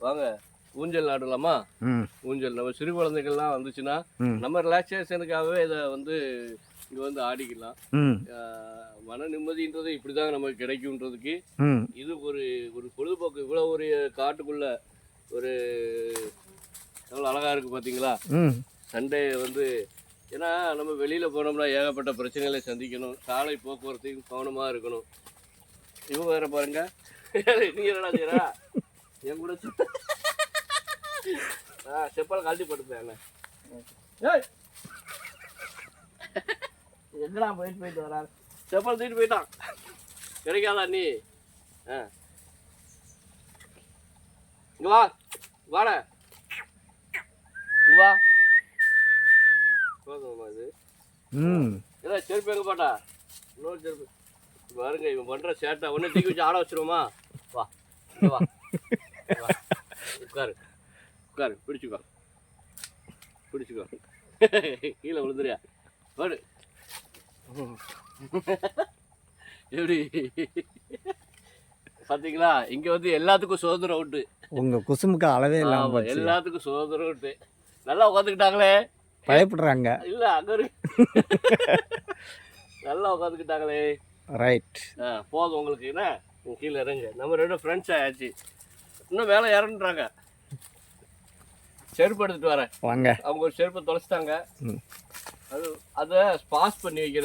வாங்க ஊஞ்சல் ஆடலாமா ம். ஊஞ்சல். நம்ம சிறு குழந்தைகள்லாம் வந்துச்சுன்னா. நம்ம ரிலாக்ஸேஷனுக்காகவே இதை வந்து இங்கே வந்து ஆடிக்கலாம். மன நிம்மதின்றது இப்படி தான் நமக்கு கிடைக்குன்றதுக்கு ம். இது ஒரு ஒரு பொழுதுபோக்கு. இவ்வளோ ஒரு காட்டுக்குள்ள ஒரு எவ்வளோ அழகா இருக்கு பார்த்தீங்களா சண்டே வந்து ஏன்னா நம்ம வெளியில் போனோம்னா ஏகப்பட்ட பிரச்சனைகளை சந்திக்கணும். சாலை போக்குவரத்தையும் கவனமாக இருக்கணும். இவங்க வேற பாருங்க. நீ என்னடா செய்யறா? என் கூட ஆ செப்பல் கழட்டி போட்டுப்பேன் ஏய். எங்கடா போயிட்டு போயிட்டு வரா செப்பல் தூக்கிட்டு போயிட்டான். கிடைக்காதா நீ? ஆ. இங்க வா வாடா. இங்க வா. போதுமா இது. ம். ஏதா செருப்பு எங்க பாட்டா? இன்னொரு செருப்பு. பாருங்க இவன் பண்ற சேட்டை. ஒண்ணு தூக்கி வச்சு ஆட வச்சிருவோமா? வா வா. உட்காரு. உட்காரு. பிடிச்சுக்கோ. பிடிச்சுக்கோ. கீழே விழுந்துறியா பாடு எப்படி? பாத்தீங்களா? இங்க வந்து எல்லாத்துக்கும் சுதந்திரம் உண்டு. உங்க குசுமுக்கு அளவே இல்லாம ஆமா, போச்சு. எல்லாத்துக்கும் சுதந்திரம் உண்டு. நல்லா உட்காந்துக்கிட்டாங்களே? பயப்படுறாங்க. இல்ல அங்க நல்லா உட்காந்துக்கிட்டாங்களே. ரைட் ஆ, போதும் உங்களுக்கு. என்ன? கீழே இறங்க. நம்ம ரெண்டும் ஃப்ரெண்ட்ஸ் ஆயாச்சு. இன்னும் மேலே இறங்குறாங்க செருப்பு எடுத்துட்டு வரேன். வாங்க. அவங்க ஒரு செருப்பை தொலைச்சிட்டாங்க. அது அதை பாஸ் பண்ணி வைக்கிறது.